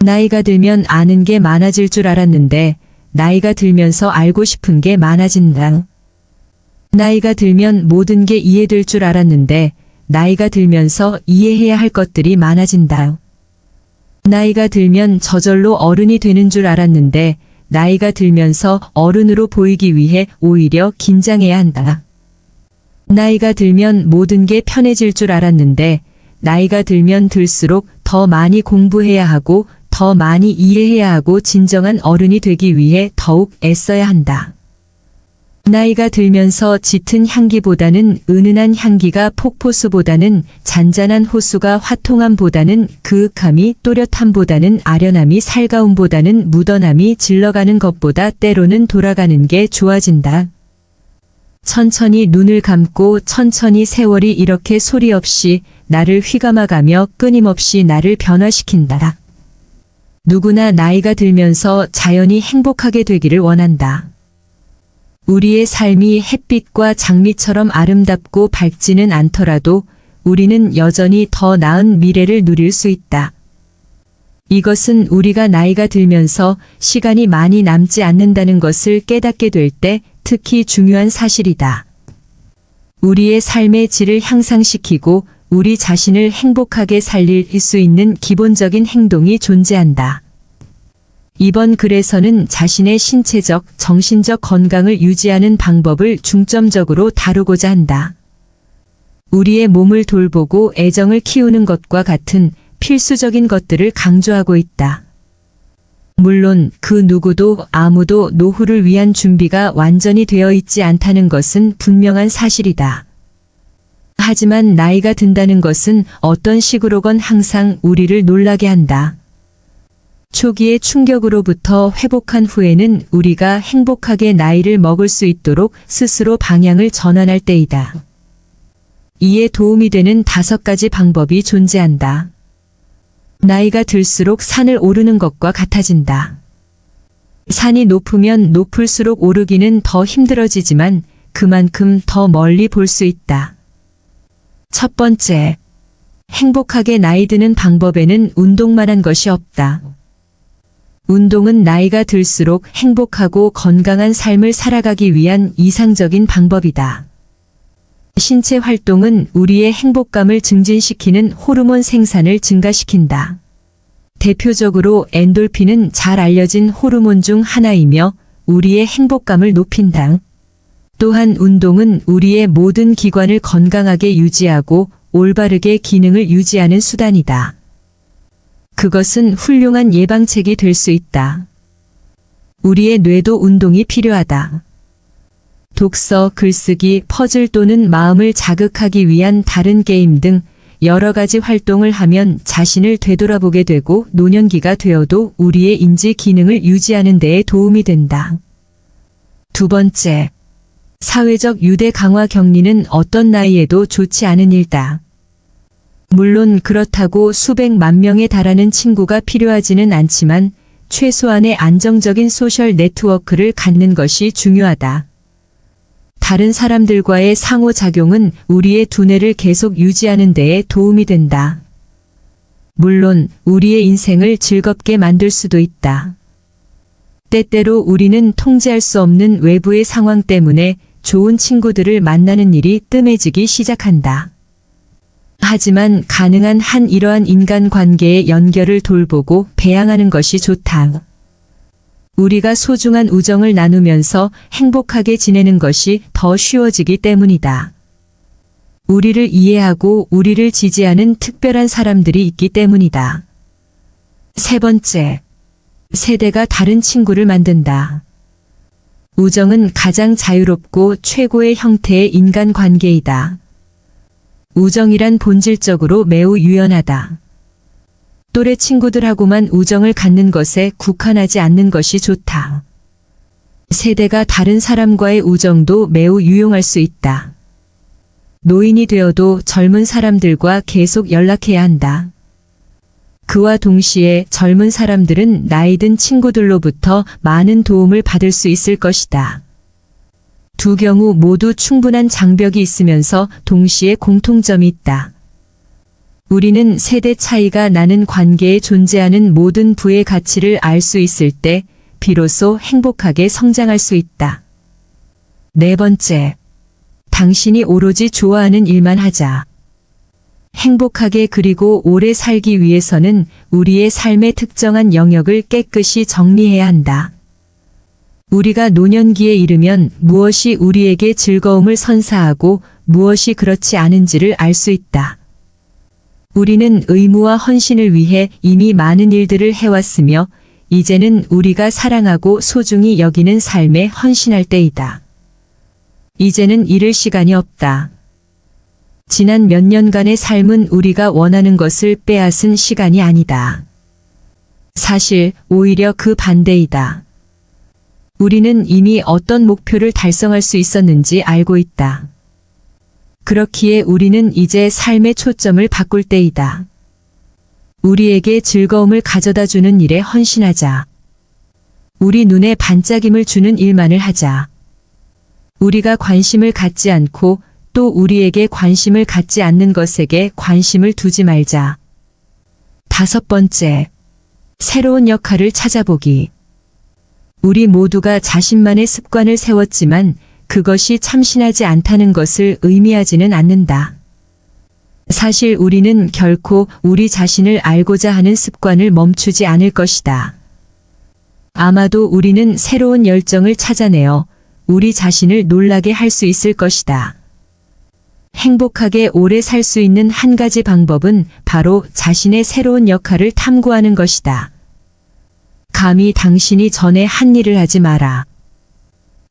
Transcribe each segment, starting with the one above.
나이가 들면 아는 게 많아질 줄 알았는데 나이가 들면서 알고 싶은 게 많아진다. 나이가 들면 모든 게 이해될 줄 알았는데 나이가 들면서 이해해야 할 것들이 많아진다. 나이가 들면 저절로 어른이 되는 줄 알았는데 나이가 들면서 어른으로 보이기 위해 오히려 긴장해야 한다. 나이가 들면 모든 게 편해질 줄 알았는데 나이가 들면 들수록 더 많이 공부해야 하고 더 많이 이해해야 하고 진정한 어른이 되기 위해 더욱 애써야 한다. 나이가 들면서 짙은 향기보다는 은은한 향기가 폭포수보다는 잔잔한 호수가 화통함보다는 그윽함이 또렷함보다는 아련함이 살가움보다는 묻어남이 질러가는 것보다 때로는 돌아가는 게 좋아진다. 천천히 눈을 감고 천천히 세월이 이렇게 소리 없이 나를 휘감아가며 끊임없이 나를 변화시킨다. 누구나 나이가 들면서 자연히 행복하게 되기를 원한다. 우리의 삶이 햇빛과 장미처럼 아름답고 밝지는 않더라도 우리는 여전히 더 나은 미래를 누릴 수 있다. 이것은 우리가 나이가 들면서 시간이 많이 남지 않는다는 것을 깨닫게 될 때 특히 중요한 사실이다. 우리의 삶의 질을 향상시키고 우리 자신을 행복하게 살릴 수 있는 기본적인 행동이 존재한다. 이번 글에서는 자신의 신체적, 정신적 건강을 유지하는 방법을 중점적으로 다루고자 한다. 우리의 몸을 돌보고 애정을 키우는 것과 같은 필수적인 것들을 강조하고 있다. 물론 그 누구도 아무도 노후를 위한 준비가 완전히 되어 있지 않다는 것은 분명한 사실이다. 하지만 나이가 든다는 것은 어떤 식으로건 항상 우리를 놀라게 한다. 초기의 충격으로부터 회복한 후에는 우리가 행복하게 나이를 먹을 수 있도록 스스로 방향을 전환할 때이다. 이에 도움이 되는 다섯 가지 방법이 존재한다. 나이가 들수록 산을 오르는 것과 같아진다. 산이 높으면 높을수록 오르기는 더 힘들어지지만 그만큼 더 멀리 볼 수 있다. 첫 번째, 행복하게 나이 드는 방법에는 운동만 한 것이 없다. 운동은 나이가 들수록 행복하고 건강한 삶을 살아가기 위한 이상적인 방법이다. 신체 활동은 우리의 행복감을 증진시키는 호르몬 생산을 증가시킨다. 대표적으로 엔돌핀은 잘 알려진 호르몬 중 하나이며 우리의 행복감을 높인다. 또한 운동은 우리의 모든 기관을 건강하게 유지하고 올바르게 기능을 유지하는 수단이다. 그것은 훌륭한 예방책이 될 수 있다. 우리의 뇌도 운동이 필요하다. 독서, 글쓰기, 퍼즐 또는 마음을 자극하기 위한 다른 게임 등 여러 가지 활동을 하면 자신을 되돌아보게 되고 노년기가 되어도 우리의 인지 기능을 유지하는 데에 도움이 된다. 두 번째, 사회적 유대 강화 격리는 어떤 나이에도 좋지 않은 일다. 물론 그렇다고 수백만 명에 달하는 친구가 필요하지는 않지만 최소한의 안정적인 소셜 네트워크를 갖는 것이 중요하다. 다른 사람들과의 상호작용은 우리의 두뇌를 계속 유지하는 데에 도움이 된다. 물론 우리의 인생을 즐겁게 만들 수도 있다. 때때로 우리는 통제할 수 없는 외부의 상황 때문에 좋은 친구들을 만나는 일이 뜸해지기 시작한다. 하지만 가능한 한 이러한 인간 관계의 연결을 돌보고 배양하는 것이 좋다. 우리가 소중한 우정을 나누면서 행복하게 지내는 것이 더 쉬워지기 때문이다. 우리를 이해하고 우리를 지지하는 특별한 사람들이 있기 때문이다. 세 번째, 세대가 다른 친구를 만든다. 우정은 가장 자유롭고 최고의 형태의 인간 관계이다. 우정이란 본질적으로 매우 유연하다. 또래 친구들하고만 우정을 갖는 것에 국한하지 않는 것이 좋다. 세대가 다른 사람과의 우정도 매우 유용할 수 있다. 노인이 되어도 젊은 사람들과 계속 연락해야 한다. 그와 동시에 젊은 사람들은 나이든 친구들로부터 많은 도움을 받을 수 있을 것이다. 두 경우 모두 충분한 장벽이 있으면서 동시에 공통점이 있다. 우리는 세대 차이가 나는 관계에 존재하는 모든 부의 가치를 알 수 있을 때 비로소 행복하게 성장할 수 있다. 네 번째. 당신이 오로지 좋아하는 일만 하자. 행복하게 그리고 오래 살기 위해서는 우리의 삶의 특정한 영역을 깨끗이 정리해야 한다. 우리가 노년기에 이르면 무엇이 우리에게 즐거움을 선사하고 무엇이 그렇지 않은지를 알 수 있다. 우리는 의무와 헌신을 위해 이미 많은 일들을 해왔으며 이제는 우리가 사랑하고 소중히 여기는 삶에 헌신할 때이다. 이제는 잃을 시간이 없다. 지난 몇 년간의 삶은 우리가 원하는 것을 빼앗은 시간이 아니다. 사실 오히려 그 반대이다. 우리는 이미 어떤 목표를 달성할 수 있었는지 알고 있다. 그렇기에 우리는 이제 삶의 초점을 바꿀 때이다. 우리에게 즐거움을 가져다 주는 일에 헌신하자. 우리 눈에 반짝임을 주는 일만을 하자. 우리가 관심을 갖지 않고 또 우리에게 관심을 갖지 않는 것에게 관심을 두지 말자. 다섯 번째. 새로운 역할을 찾아보기. 우리 모두가 자신만의 습관을 세웠지만 그것이 참신하지 않다는 것을 의미하지는 않는다. 사실 우리는 결코 우리 자신을 알고자 하는 습관을 멈추지 않을 것이다. 아마도 우리는 새로운 열정을 찾아내어 우리 자신을 놀라게 할 수 있을 것이다. 행복하게 오래 살 수 있는 한 가지 방법은 바로 자신의 새로운 역할을 탐구하는 것이다. 감히 당신이 전에 한 일을 하지 마라.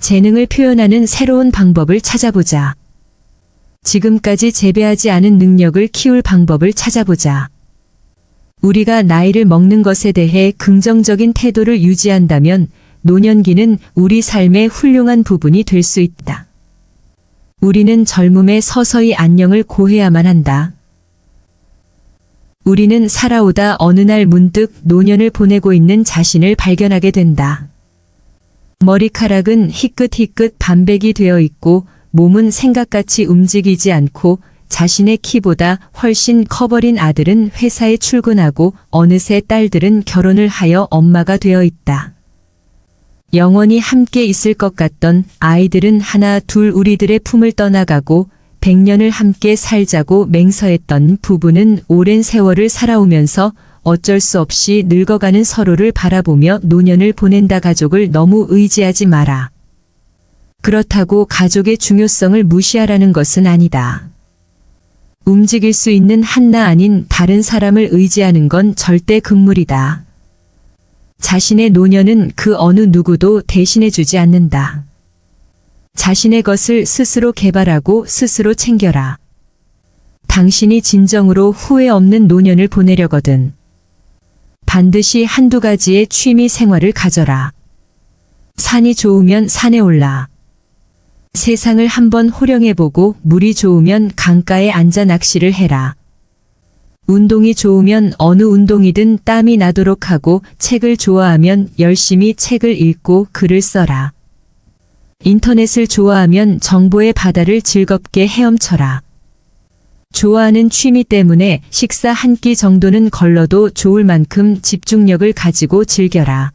재능을 표현하는 새로운 방법을 찾아보자. 지금까지 재배하지 않은 능력을 키울 방법을 찾아보자. 우리가 나이를 먹는 것에 대해 긍정적인 태도를 유지한다면 노년기는 우리 삶의 훌륭한 부분이 될 수 있다. 우리는 젊음에 서서히 안녕을 고해야만 한다. 우리는 살아오다 어느 날 문득 노년을 보내고 있는 자신을 발견하게 된다. 머리카락은 희끗희끗 반백이 되어 있고 몸은 생각같이 움직이지 않고 자신의 키보다 훨씬 커버린 아들은 회사에 출근하고 어느새 딸들은 결혼을 하여 엄마가 되어 있다. 영원히 함께 있을 것 같던 아이들은 하나 둘 우리들의 품을 떠나가고 백년을 함께 살자고 맹서했던 부부는 오랜 세월을 살아오면서 어쩔 수 없이 늙어가는 서로를 바라보며 노년을 보낸다 가족을 너무 의지하지 마라. 그렇다고 가족의 중요성을 무시하라는 것은 아니다. 움직일 수 있는 한나 아닌 다른 사람을 의지하는 건 절대 금물이다. 자신의 노년은 그 어느 누구도 대신해주지 않는다. 자신의 것을 스스로 개발하고 스스로 챙겨라. 당신이 진정으로 후회 없는 노년을 보내려거든. 반드시 한두 가지의 취미 생활을 가져라. 산이 좋으면 산에 올라. 세상을 한번 호령해보고 물이 좋으면 강가에 앉아 낚시를 해라. 운동이 좋으면 어느 운동이든 땀이 나도록 하고 책을 좋아하면 열심히 책을 읽고 글을 써라. 인터넷을 좋아하면 정보의 바다를 즐겁게 헤엄쳐라. 좋아하는 취미 때문에 식사 한 끼 정도는 걸러도 좋을 만큼 집중력을 가지고 즐겨라.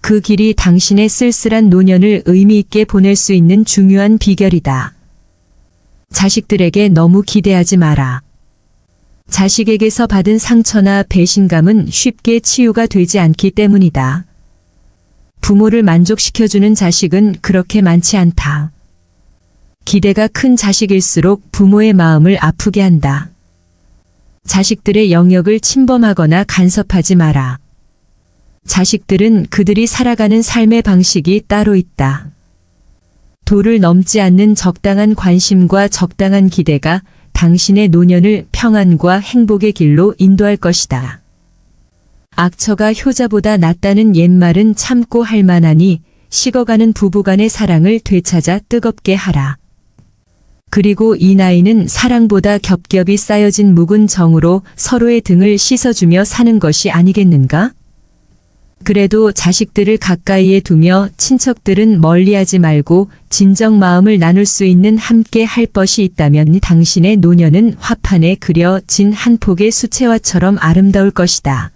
그 길이 당신의 쓸쓸한 노년을 의미 있게 보낼 수 있는 중요한 비결이다. 자식들에게 너무 기대하지 마라. 자식에게서 받은 상처나 배신감은 쉽게 치유가 되지 않기 때문이다. 부모를 만족시켜주는 자식은 그렇게 많지 않다. 기대가 큰 자식일수록 부모의 마음을 아프게 한다. 자식들의 영역을 침범하거나 간섭하지 마라. 자식들은 그들이 살아가는 삶의 방식이 따로 있다. 도를 넘지 않는 적당한 관심과 적당한 기대가 당신의 노년을 평안과 행복의 길로 인도할 것이다. 악처가 효자보다 낫다는 옛말은 참고 할 만하니 식어가는 부부간의 사랑을 되찾아 뜨겁게 하라. 그리고 이 나이는 사랑보다 겹겹이 쌓여진 묵은 정으로 서로의 등을 씻어주며 사는 것이 아니겠는가? 그래도 자식들을 가까이에 두며 친척들은 멀리하지 말고 진정 마음을 나눌 수 있는 함께 할 것이 있다면 당신의 노년은 화판에 그려진 한 폭의 수채화처럼 아름다울 것이다.